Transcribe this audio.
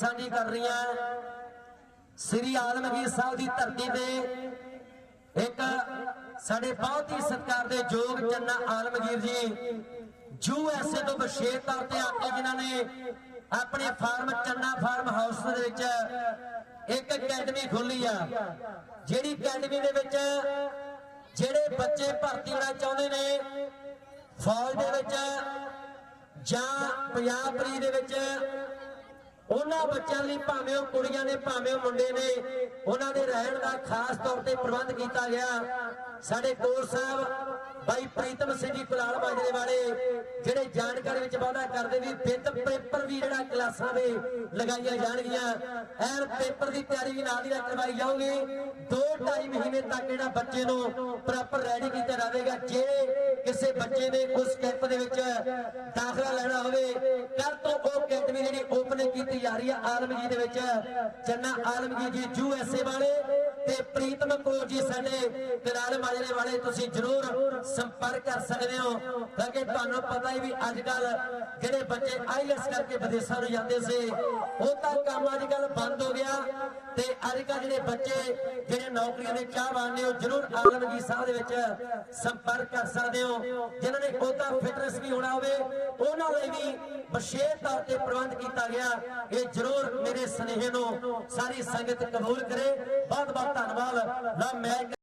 ਸਾਂਝੀ ਕਰ ਰਹੀਆਂ। ਸ੍ਰੀ ਆਲਮਗੀਰ ਸਾਹਿਬ ਦੀ ਧਰਤੀ ਤੇ ਇੱਕ ਸਾਡੇ ਬਹੁਤ ਹੀ ਸਤਿਕਾਰ ਦੇ ਯੋਗ ਚੰਨਾ ਆਲਮਗੀਰ ਜੀ, ਯੂ ਐਸ ਤੋਂ ਵਿਸ਼ੇਸ਼ ਤੌਰ ਤੇ ਆ ਕੇ ਜਿਨ੍ਹਾਂ ਨੇ ਆਪਣੇ ਫਾਰਮ, ਚੰਨਾ ਫਾਰਮ ਹਾਊਸ ਦੇ ਵਿੱਚ ਇੱਕ ਅਕੈਡਮੀ ਖੋਲੀ ਆ। ਜਿਹੜੀ ਅਕੈਡਮੀ ਦੇ ਵਿੱਚ ਜਿਹੜੇ ਬੱਚੇ ਭਰਤੀ ਹੋਣਾ ਚਾਹੁੰਦੇ ਨੇ, ਫੌਜ ਦੇ ਵਿੱਚ ਜਾਂ ਪੰਜਾਬ ਪੁਲਿਸ ਦੇ ਵਿੱਚ ਉਹਨਾਂ ਬੱਚਿਆਂ ਲਈ ਭਾਵੇਂ ਉਹ ਕੁੜੀਆਂ ਨੇ, ਭਾਵੇਂ ਉਹ ਮੁੰਡੇ ਨੇ, ਉਹਨਾਂ ਦੇ ਰਹਿਣ ਦਾ ਖਾਸ ਤੌਰ ਤੇ ਪ੍ਰਬੰਧ ਕੀਤਾ ਗਿਆ। ਸਾਡੇ ਕੋਚ ਸਾਹਿਬ, ਬਾਈ ਪ੍ਰੀਤਮ ਸਿੰਘ ਜੀ ਕੁਲਾਲ ਮਾਜਰੇ ਵਾਲੇ, ਜਿਹੜੇ ਜਾਣਕਾਰੀ ਵਿੱਚ ਵਾਅਦਾ ਕਰਦੇ ਵੀ ਵਿਦ ਪੇਪਰ ਵੀ ਜਿਹੜਾ ਕਲਾਸਾਂ ਦੇ ਲਗਾਈਆਂ ਜਾਣਗੀਆਂ, ਐਨ ਪੇਪਰ ਦੀ ਤਿਆਰੀ ਵੀ ਨਾਲ ਦੀ ਕਰਵਾਈ ਜਾਊਗੀ। 2.5 ਮਹੀਨੇ ਤੱਕ ਜਿਹੜਾ ਬੱਚੇ ਨੂੰ ਪ੍ਰੋਪਰ ਰੈਡੀ ਕੀਤਾ ਜਾਵੇਗਾ। ਜੇ ਕਿਸੇ ਬੱਚੇ ਨੇ ਉਸ ਕੈਂਪ ਦੇ ਵਿੱਚ ਦਾਖਲਾ ਲੈਣਾ ਹੋਵੇ ਕੱਲ ਤੋਂ ਜਿਹੜੀ ਓਪਨਿੰਗ ਕੀਤੀ ਜਾ ਰਹੀ ਹੈ ਆਲਮਗੀਰ ਦੇ ਵਿੱਚ। ਚੰਨਾ ਆਲਮਗੀਰ ਜੀ ਯੂ ਐਸ ਏ ਵਾਲੇ ਤੇ ਪ੍ਰੀਤਮ ਕੋਚ ਜੀ ਸਾਡੇ ਕਰਾਲ ਮਾਜਰੇ ਵਾਲੇ ਤੁਸੀਂ ਜਰੂਰ ਸੰਪਰਕ ਕਰ ਸਕਦੇ ਹੋ ਕਿਉਂਕਿ ਤੁਹਾਨੂੰ ਪਤਾ ਹੀ ਵੀ ਅੱਜ ਕੱਲ ਜਿਹੜੇ ਬੱਚੇ ਆਈਐਸ ਕਰਕੇ ਵਿਦੇਸ਼ਾਂ ਨੂੰ ਜਾਂਦੇ ਸੀ, ਉਹ ਤਾਂ ਕੰਮ ਅੱਜ ਕੱਲ ਬੰਦ ਹੋ ਗਿਆ ਤੇ ਅੱਜ ਕੱਲ ਜਿਹੜੇ ਬੱਚੇ ਜਿਹੜੇ ਨੌਕਰੀਆਂ ਦੇ ਚਾਹਵਾਨ ਨੇ ਉਹ ਜਰੂਰ ਆਲਮਗੀਰ ਸਾਹਿਬ ਦੇ ਵਿੱਚ ਸੰਪਰਕ ਕਰ ਸਕਦੇ ਹੋ, ਜਿਨ੍ਹਾਂ ਨੇ ਉਹਦਾ ਫਿਟਨੈਸ ਵੀ ਹੋਣਾ ਹੋਵੇ, ਉਹਨਾਂ ਲਈ ਵੀ ਵਿਸ਼ੇਸ਼ ਤੌਰ ਤੇ ਪ੍ਰਬੰਧ ਕੀਤਾ ਗਿਆ, ਇਹ ਜਰੂਰ ਸੁਨੇਹੇ ਨੂੰ ਸਾਰੀ ਸੰਗਤ ਕਬੂਲ ਕਰੇ। ਬਹੁਤ ਬਹੁਤ ਧੰਨਵਾਦ। ਨਾ ਮੈਂ